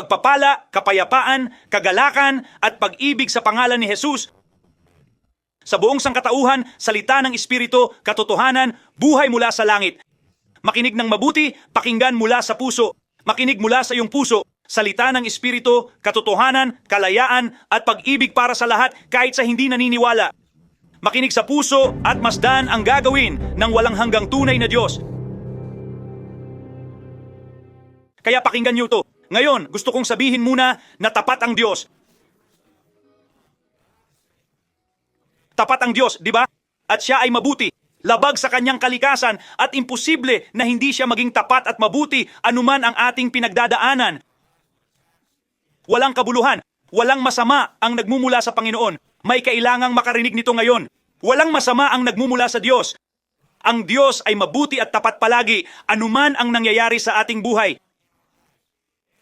pagpapala, kapayapaan, kagalakan at pag-ibig sa pangalan ni Jesus sa buong sangkatauhan, salita ng Espiritu, katotohanan, buhay mula sa langit. Makinig ng mabuti, pakinggan mula sa puso. Makinig mula sa iyong puso, salita ng Espiritu, katotohanan, kalayaan, at pag-ibig para sa lahat kahit sa hindi naniniwala. Makinig sa puso at masdan ang gagawin ng walang hanggang tunay na Diyos. Kaya pakinggan niyo to. Ngayon, gusto kong sabihin muna na tapat ang Diyos. Tapat ang Diyos, di ba? At siya ay mabuti. Labag sa kanyang kalikasan at imposible na hindi siya maging tapat at mabuti anuman ang ating pinagdadaanan. Walang kabuluhan, walang masama ang nagmumula sa Panginoon. May kailangang makarinig nito ngayon. Walang masama ang nagmumula sa Diyos. Ang Diyos ay mabuti at tapat palagi anuman ang nangyayari sa ating buhay.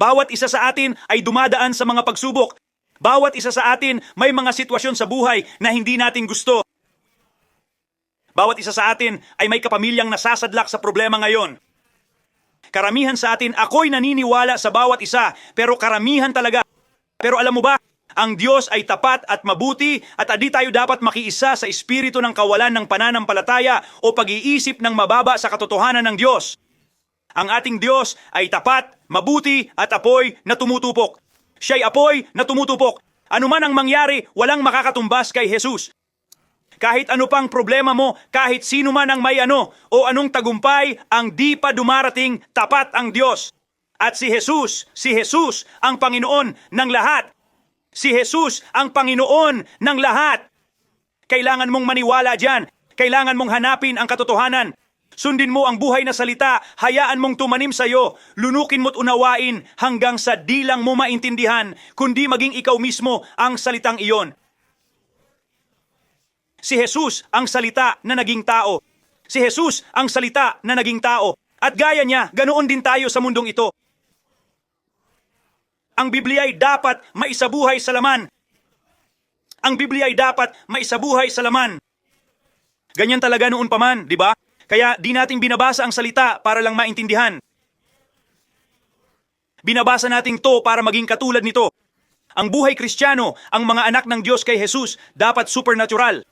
Bawat isa sa atin ay dumadaan sa mga pagsubok. Bawat isa sa atin may mga sitwasyon sa buhay na hindi natin gusto. Bawat isa sa atin ay may kapamilyang nasasadlak sa problema ngayon. Karamihan sa atin, ako'y naniniwala sa bawat isa, pero karamihan talaga. Pero alam mo ba, ang Diyos ay tapat at mabuti at adi tayo dapat makiisa sa espiritu ng kawalan ng pananampalataya o pag-iisip ng mababa sa katotohanan ng Diyos. Ang ating Diyos ay tapat, mabuti at apoy na tumutupok. Siya'y apoy na tumutupok. Ano man ang mangyari, walang makakatumbas kay Jesus. Kahit ano pang problema mo, kahit sino man ang may ano o anong tagumpay, ang di pa dumarating, tapat ang Diyos. At si Jesus, si Jesus ang Panginoon ng lahat. Si Jesus ang Panginoon ng lahat. Kailangan mong maniwala diyan. Kailangan mong hanapin ang katotohanan. Sundin mo ang buhay na salita, hayaan mong tumanim sa iyo, lunukin mo't unawain hanggang sa di lang mo maintindihan, kundi maging ikaw mismo ang salitang iyon. Si Jesus ang salita na naging tao. Si Jesus ang salita na naging tao. At gaya niya, ganoon din tayo sa mundong ito. Ang Biblia ay dapat maisabuhay sa laman. Ang Biblia ay dapat maisabuhay sa laman. Ganyan talaga noon pa man, di ba? Kaya di natin binabasa ang salita para lang maintindihan. Binabasa natin to para maging katulad nito. Ang buhay kristyano, ang mga anak ng Diyos kay Jesus, dapat supernatural.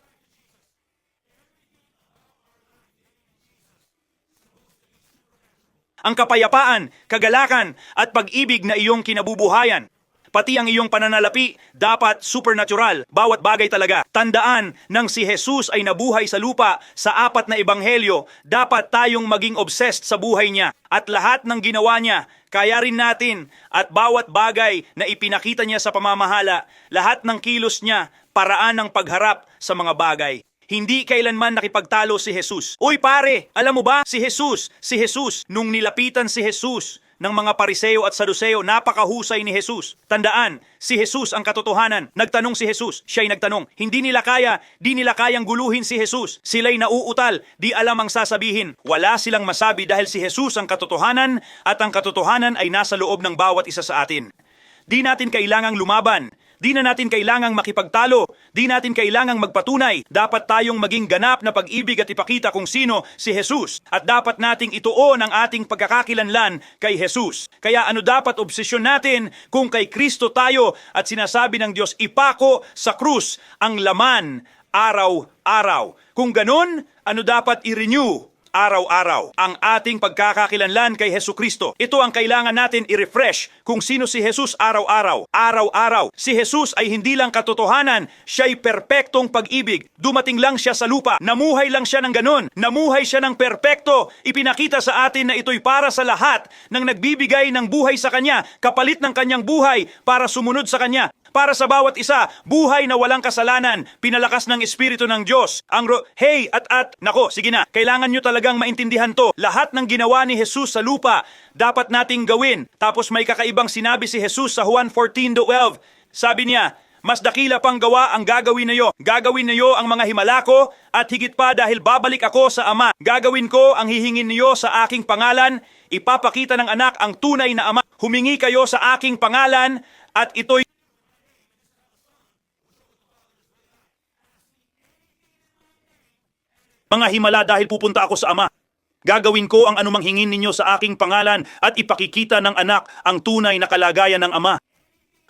ang kapayapaan, kagalakan at pag-ibig na iyong kinabubuhayan. Pati ang iyong pananalapi dapat supernatural, bawat bagay talaga. Tandaan nang si Jesus ay nabuhay sa lupa sa apat na ebanghelyo, dapat tayong maging obsessed sa buhay niya at lahat ng ginawa niya, kaya rin natin at bawat bagay na ipinakita niya sa pamamahala, lahat ng kilos niya, paraan ng pagharap sa mga bagay. Hindi kailanman nakipagtalo si Jesus. Uy pare, alam mo ba si Jesus, si Jesus, nung nilapitan si Jesus ng mga pariseo at saduseo, napakahusay ni Jesus. Tandaan, si Jesus ang katotohanan. Nagtanong si Jesus, siya'y nagtanong. Hindi nila kaya, di nila kayang guluhin si Jesus. Sila'y nauutal, di alam ang sasabihin. Wala silang masabi dahil si Jesus ang katotohanan at ang katotohanan ay nasa loob ng bawat isa sa atin. Di natin kailangang lumaban. Di na natin kailangang makipagtalo. Di natin kailangang magpatunay. Dapat tayong maging ganap na pag-ibig at ipakita kung sino si Jesus. At dapat nating ituon ang ating pagkakakilanlan kay Jesus. Kaya ano dapat obsesyon natin kung kay Kristo tayo at sinasabi ng Diyos ipako sa krus ang laman araw-araw. Kung ganun, ano dapat i-renew araw-araw ang ating pagkakakilanlan kay Heso Kristo. Ito ang kailangan natin i-refresh kung sino si Jesus araw-araw. Araw-araw. Si Jesus ay hindi lang katotohanan, siya'y perpektong pag-ibig. Dumating lang siya sa lupa. Namuhay lang siya ng ganon. Namuhay siya ng perpekto. Ipinakita sa atin na ito'y para sa lahat ng nagbibigay ng buhay sa Kanya, kapalit ng Kanyang buhay para sumunod sa Kanya. Para sa bawat isa, buhay na walang kasalanan, pinalakas ng Espiritu ng Diyos. Ang ro- hey at at, nako, sige na, kailangan nyo talagang maintindihan to. Lahat ng ginawa ni Jesus sa lupa, dapat nating gawin. Tapos may kakaibang sinabi si Jesus sa Juan 14:12. Sabi niya, mas dakila pang gawa ang gagawin niyo. Gagawin niyo ang mga himala ko at higit pa dahil babalik ako sa Ama. Gagawin ko ang hihingin niyo sa aking pangalan. Ipapakita ng anak ang tunay na Ama. Humingi kayo sa aking pangalan at ito'y mga himala dahil pupunta ako sa Ama. Gagawin ko ang anumang hingin ninyo sa aking pangalan at ipakikita ng anak ang tunay na kalagayan ng ama.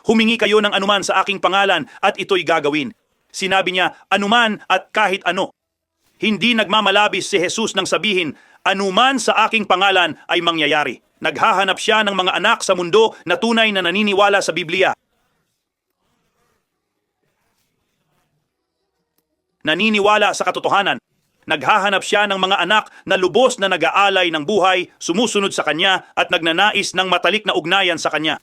Humingi kayo ng anuman sa aking pangalan at ito'y gagawin. Sinabi niya, anuman at kahit ano. Hindi nagmamalabis si Jesus nang sabihin, anuman sa aking pangalan ay mangyayari. Naghahanap siya ng mga anak sa mundo na tunay na naniniwala sa Biblia. Naniniwala sa katotohanan. Naghahanap siya ng mga anak na lubos na nag-aalay ng buhay, sumusunod sa kanya at nagnanais ng matalik na ugnayan sa kanya.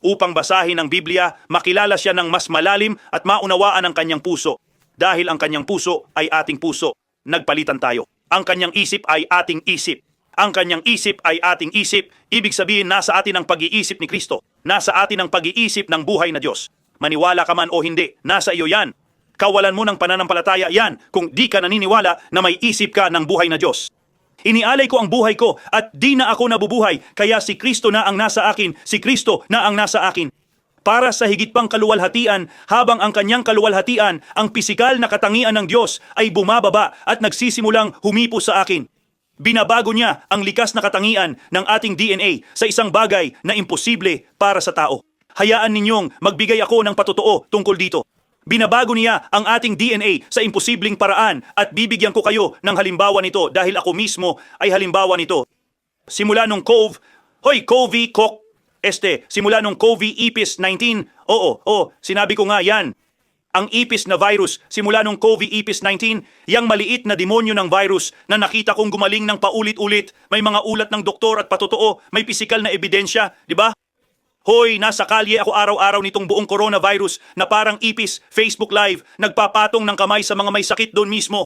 Upang basahin ang Biblia, makilala siya ng mas malalim at maunawaan ang kanyang puso. Dahil ang kanyang puso ay ating puso, nagpalitan tayo. Ang kanyang isip ay ating isip. Ang kanyang isip ay ating isip, ibig sabihin nasa atin ang pag-iisip ni Kristo. Nasa atin ang pag-iisip ng buhay na Diyos. Maniwala ka man o hindi, nasa iyo yan. Kawalan mo ng pananampalataya yan kung di ka naniniwala na may isip ka ng buhay na Diyos. Inialay ko ang buhay ko at di na ako nabubuhay, kaya si Kristo na ang nasa akin, si Kristo na ang nasa akin. Para sa higit pang kaluwalhatian, habang ang kanyang kaluwalhatian, ang pisikal na katangian ng Diyos ay bumababa at nagsisimulang humipo sa akin. Binabago niya ang likas na katangian ng ating DNA sa isang bagay na imposible para sa tao. Hayaan ninyong magbigay ako ng patotoo tungkol dito. Binabago niya ang ating DNA sa imposibleng paraan at bibigyan ko kayo ng halimbawa nito dahil ako mismo ay halimbawa nito. Simula nung Cove, hoy Covey Cook, este, simula nung Covey Ipis 19, oo, oo, sinabi ko nga yan. Ang ipis na virus, simula nung Covey Ipis 19, yang maliit na demonyo ng virus na nakita kong gumaling ng paulit-ulit, may mga ulat ng doktor at patotoo, may pisikal na ebidensya, di ba? Hoy, nasa kalye ako araw-araw nitong buong coronavirus na parang ipis, Facebook Live, nagpapatong ng kamay sa mga may sakit doon mismo.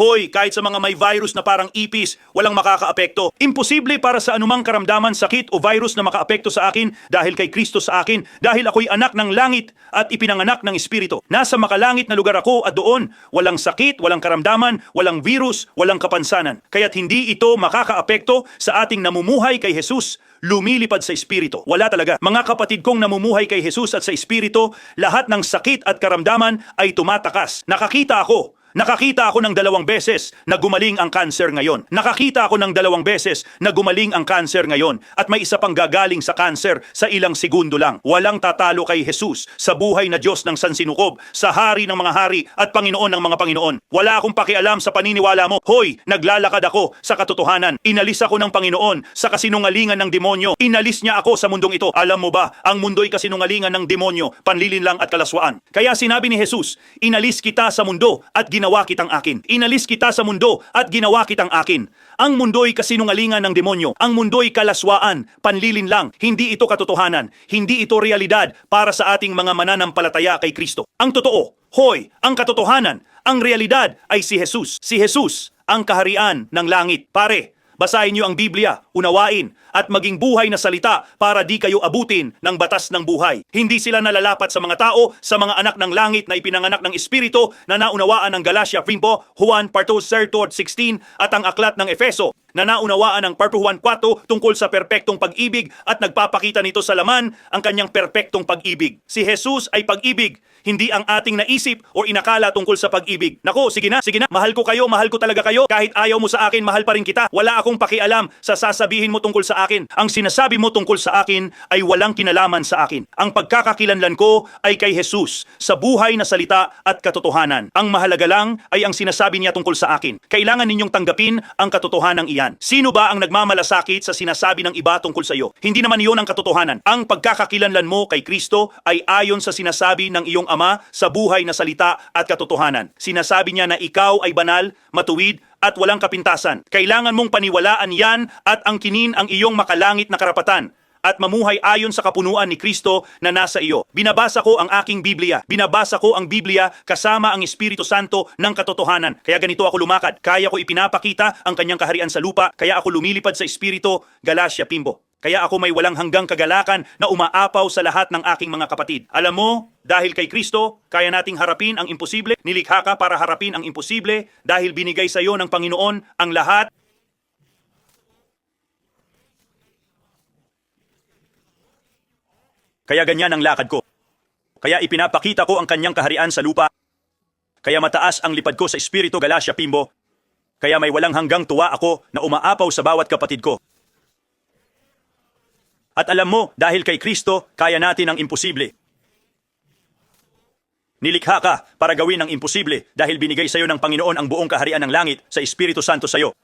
Hoy, kahit sa mga may virus na parang ipis, walang makakaapekto. Imposible para sa anumang karamdaman, sakit o virus na makaapekto sa akin dahil kay Kristo sa akin, dahil ako'y anak ng langit at ipinanganak ng Espiritu. Nasa makalangit na lugar ako at doon, walang sakit, walang karamdaman, walang virus, walang kapansanan. Kaya't hindi ito makakaapekto sa ating namumuhay kay Jesus lumilipad sa Espiritu. Wala talaga. Mga kapatid kong namumuhay kay Jesus at sa Espiritu, lahat ng sakit at karamdaman ay tumatakas. Nakakita ako Nakakita ako ng dalawang beses na gumaling ang kanser ngayon. Nakakita ako ng dalawang beses na gumaling ang kanser ngayon. At may isa pang gagaling sa kanser sa ilang segundo lang. Walang tatalo kay Jesus sa buhay na Diyos ng sansinukob, sa hari ng mga hari at Panginoon ng mga Panginoon. Wala akong pakialam sa paniniwala mo. Hoy, naglalakad ako sa katotohanan. Inalis ako ng Panginoon sa kasinungalingan ng demonyo. Inalis niya ako sa mundong ito. Alam mo ba, ang mundo'y kasinungalingan ng demonyo, panlilinlang at kalaswaan. Kaya sinabi ni Jesus, inalis kita sa mundo at ginawa kitang akin. Inalis kita sa mundo at ginawa kitang akin. Ang mundo'y kasinungalingan ng demonyo. Ang mundo'y kalaswaan, panlilin lang. Hindi ito katotohanan. Hindi ito realidad para sa ating mga mananampalataya kay Kristo. Ang totoo, hoy, ang katotohanan, ang realidad ay si Jesus. Si Jesus, ang kaharian ng langit. Pare, Basahin niyo ang Biblia, unawain, at maging buhay na salita para di kayo abutin ng batas ng buhay. Hindi sila nalalapat sa mga tao, sa mga anak ng langit na ipinanganak ng Espiritu na naunawaan ng Galatia 5, Juan parto 16 at ang aklat ng Efeso na naunawaan ng Parto Juan 4 tungkol sa perpektong pag-ibig at nagpapakita nito sa laman ang kanyang perpektong pag-ibig. Si Jesus ay pag-ibig, hindi ang ating naisip o inakala tungkol sa pag-ibig. Nako, sige na, sige na, mahal ko kayo, mahal ko talaga kayo. Kahit ayaw mo sa akin, mahal pa rin kita. Wala akong pakialam sa sasabihin mo tungkol sa akin. Ang sinasabi mo tungkol sa akin ay walang kinalaman sa akin. Ang pagkakakilanlan ko ay kay Jesus, sa buhay na salita at katotohanan. Ang mahalaga lang ay ang sinasabi niya tungkol sa akin. Kailangan ninyong tanggapin ang katotohanan iyan. Sino ba ang nagmamalasakit sa sinasabi ng iba tungkol sa iyo? Hindi naman iyon ang katotohanan. Ang pagkakakilanlan mo kay Kristo ay ayon sa sinasabi ng iyong Ama sa buhay na salita at katotohanan. Sinasabi niya na ikaw ay banal, matuwid, at walang kapintasan. Kailangan mong paniwalaan yan at angkinin ang iyong makalangit na karapatan at mamuhay ayon sa kapunuan ni Kristo na nasa iyo. Binabasa ko ang aking Biblia. Binabasa ko ang Biblia kasama ang Espiritu Santo ng katotohanan. Kaya ganito ako lumakad. Kaya ko ipinapakita ang kanyang kaharian sa lupa. Kaya ako lumilipad sa Espiritu. Galacia Pimbo. Kaya ako may walang hanggang kagalakan na umaapaw sa lahat ng aking mga kapatid. Alam mo, dahil kay Kristo, kaya nating harapin ang imposible. Nilikha ka para harapin ang imposible dahil binigay sa iyo ng Panginoon ang lahat Kaya ganyan ang lakad ko. Kaya ipinapakita ko ang kanyang kaharian sa lupa. Kaya mataas ang lipad ko sa Espiritu Galacia Pimbo. Kaya may walang hanggang tuwa ako na umaapaw sa bawat kapatid ko. At alam mo, dahil kay Kristo, kaya natin ang imposible. Nilikha ka para gawin ang imposible dahil binigay sa iyo ng Panginoon ang buong kaharian ng langit sa Espiritu Santo sa iyo.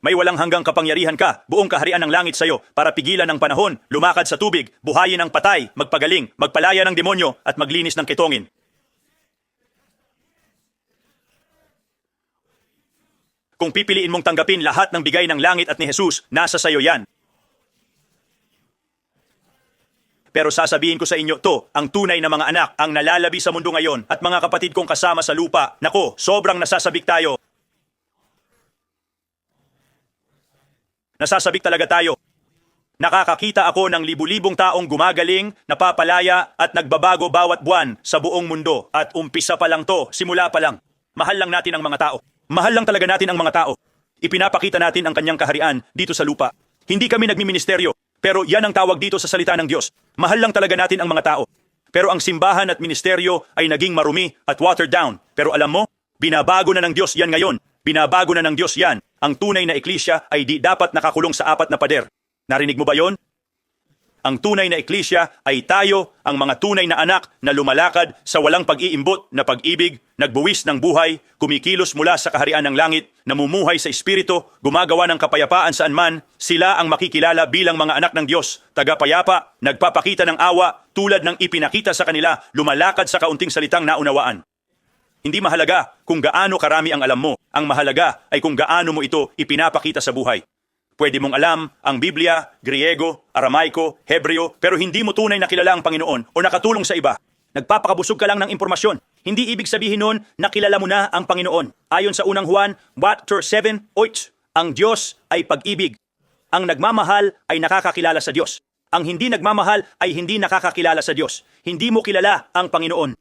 May walang hanggang kapangyarihan ka, buong kaharian ng langit sa iyo para pigilan ang panahon, lumakad sa tubig, buhayin ang patay, magpagaling, magpalaya ng demonyo at maglinis ng kitongin. Kung pipiliin mong tanggapin lahat ng bigay ng langit at ni Jesus, nasa sa iyo yan. Pero sasabihin ko sa inyo to, ang tunay na mga anak, ang nalalabi sa mundo ngayon at mga kapatid kong kasama sa lupa. Nako, sobrang nasasabik tayo. Nasasabik talaga tayo. Nakakakita ako ng libu-libong taong gumagaling, napapalaya at nagbabago bawat buwan sa buong mundo. At umpisa pa lang to, simula pa lang. Mahal lang natin ang mga tao. Mahal lang talaga natin ang mga tao. Ipinapakita natin ang kanyang kaharian dito sa lupa. Hindi kami nagmiministeryo, pero yan ang tawag dito sa salita ng Diyos. Mahal lang talaga natin ang mga tao. Pero ang simbahan at ministeryo ay naging marumi at watered down. Pero alam mo, binabago na ng Diyos yan ngayon. Binabago na ng Diyos yan. Ang tunay na eklisya ay di dapat nakakulong sa apat na pader. Narinig mo ba yon? Ang tunay na eklisya ay tayo, ang mga tunay na anak na lumalakad sa walang pag-iimbot na pag-ibig, nagbuwis ng buhay, kumikilos mula sa kaharian ng langit, namumuhay sa espiritu, gumagawa ng kapayapaan saan man, sila ang makikilala bilang mga anak ng Diyos, tagapayapa, nagpapakita ng awa, tulad ng ipinakita sa kanila, lumalakad sa kaunting salitang naunawaan. Hindi mahalaga kung gaano karami ang alam mo, ang mahalaga ay kung gaano mo ito ipinapakita sa buhay. Pwede mong alam ang Biblia, Griego, Aramaiko, Hebreo, pero hindi mo tunay na kilala ang Panginoon o nakatulong sa iba. Nagpapakabusog ka lang ng impormasyon. Hindi ibig sabihin nun na kilala mo na ang Panginoon. Ayon sa unang Juan, chapter 7, 8, ang Diyos ay pag-ibig. Ang nagmamahal ay nakakakilala sa Diyos. Ang hindi nagmamahal ay hindi nakakakilala sa Diyos. Hindi mo kilala ang Panginoon.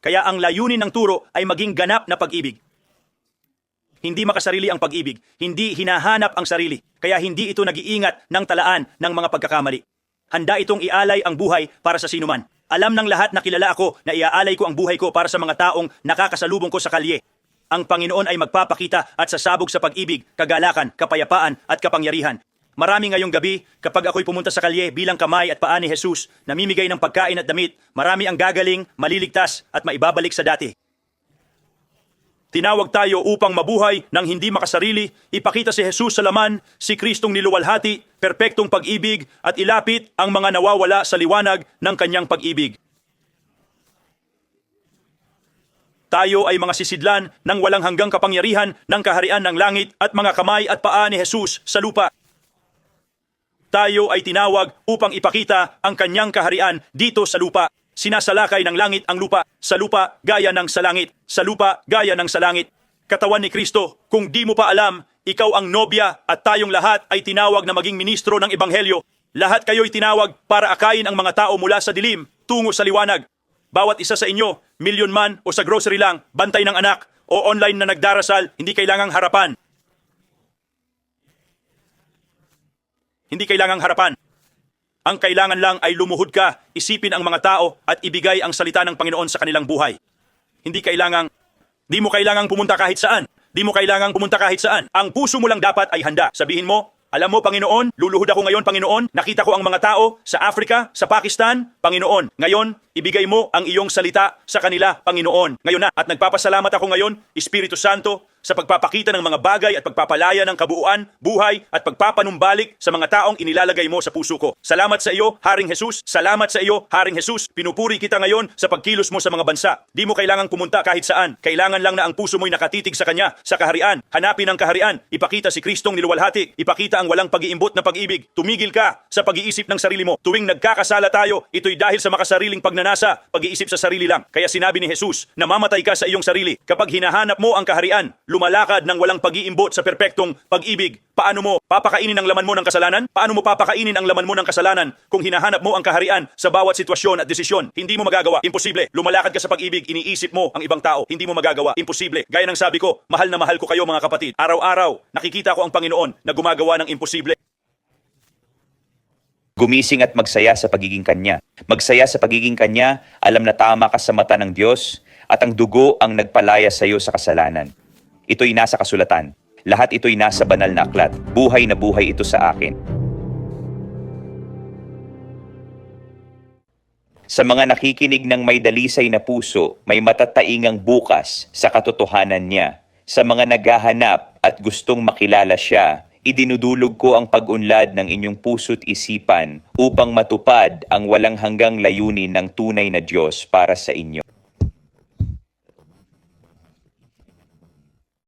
Kaya ang layunin ng turo ay maging ganap na pag-ibig. Hindi makasarili ang pag-ibig, hindi hinahanap ang sarili, kaya hindi ito nag-iingat ng talaan ng mga pagkakamali. Handa itong ialay ang buhay para sa sinuman. Alam ng lahat na kilala ako na iaalay ko ang buhay ko para sa mga taong nakakasalubong ko sa kalye. Ang Panginoon ay magpapakita at sasabog sa pag-ibig, kagalakan, kapayapaan at kapangyarihan. Marami ngayong gabi, kapag ako'y pumunta sa kalye bilang kamay at paa ni Jesus, namimigay ng pagkain at damit, marami ang gagaling, maliligtas at maibabalik sa dati. Tinawag tayo upang mabuhay ng hindi makasarili, ipakita si Jesus sa laman, si Kristong niluwalhati, perpektong pag-ibig at ilapit ang mga nawawala sa liwanag ng kanyang pag-ibig. Tayo ay mga sisidlan ng walang hanggang kapangyarihan ng kaharian ng langit at mga kamay at paa ni Jesus sa lupa. Tayo ay tinawag upang ipakita ang kanyang kaharian dito sa lupa. Sinasalakay ng langit ang lupa, sa lupa gaya ng sa langit, sa lupa gaya ng sa langit. Katawan ni Kristo, kung di mo pa alam, ikaw ang nobya at tayong lahat ay tinawag na maging ministro ng Ebanghelyo. Lahat kayo'y tinawag para akayin ang mga tao mula sa dilim tungo sa liwanag. Bawat isa sa inyo, milyon man o sa grocery lang, bantay ng anak, o online na nagdarasal, hindi kailangang harapan. Hindi kailangang harapan. Ang kailangan lang ay lumuhod ka, isipin ang mga tao at ibigay ang salita ng Panginoon sa kanilang buhay. Hindi kailangang, di mo kailangang pumunta kahit saan. Di mo kailangang pumunta kahit saan. Ang puso mo lang dapat ay handa. Sabihin mo, alam mo, Panginoon, luluhod ako ngayon, Panginoon. Nakita ko ang mga tao sa Africa, sa Pakistan, Panginoon. Ngayon, ibigay mo ang iyong salita sa kanila, Panginoon. Ngayon na, at nagpapasalamat ako ngayon, Espiritu Santo, sa pagpapakita ng mga bagay at pagpapalaya ng kabuuan, buhay at pagpapanumbalik sa mga taong inilalagay mo sa puso ko. Salamat sa iyo, Haring Jesus. Salamat sa iyo, Haring Jesus. Pinupuri kita ngayon sa pagkilos mo sa mga bansa. Di mo kailangang pumunta kahit saan. Kailangan lang na ang puso mo'y nakatitig sa Kanya, sa kaharian. Hanapin ang kaharian. Ipakita si Kristong niluwalhati. Ipakita ang walang pag-iimbot na pag-ibig. Tumigil ka sa pag-iisip ng sarili mo. Tuwing nagkakasala tayo, ito'y dahil sa makasariling pagnanasa, pag-iisip sa sarili lang. Kaya sinabi ni Jesus, namamatay ka sa iyong sarili. Kapag hinahanap mo ang kaharian, lumalakad ng walang pag-iimbot sa perpektong pag-ibig. Paano mo papakainin ang laman mo ng kasalanan? Paano mo papakainin ang laman mo ng kasalanan kung hinahanap mo ang kaharian sa bawat sitwasyon at desisyon? Hindi mo magagawa. Imposible. Lumalakad ka sa pag-ibig, iniisip mo ang ibang tao. Hindi mo magagawa. Imposible. Gaya ng sabi ko, mahal na mahal ko kayo mga kapatid. Araw-araw, nakikita ko ang Panginoon na gumagawa ng imposible. Gumising at magsaya sa pagiging kanya. Magsaya sa pagiging kanya, alam na tama ka sa mata ng Diyos, at ang dugo ang nagpalaya sa iyo sa kasalanan. Ito'y nasa kasulatan. Lahat ito'y nasa banal na aklat. Buhay na buhay ito sa akin. Sa mga nakikinig ng may dalisay na puso, may matataingang bukas sa katotohanan niya. Sa mga naghahanap at gustong makilala siya, idinudulog ko ang pag-unlad ng inyong puso't isipan upang matupad ang walang hanggang layunin ng tunay na Diyos para sa inyo.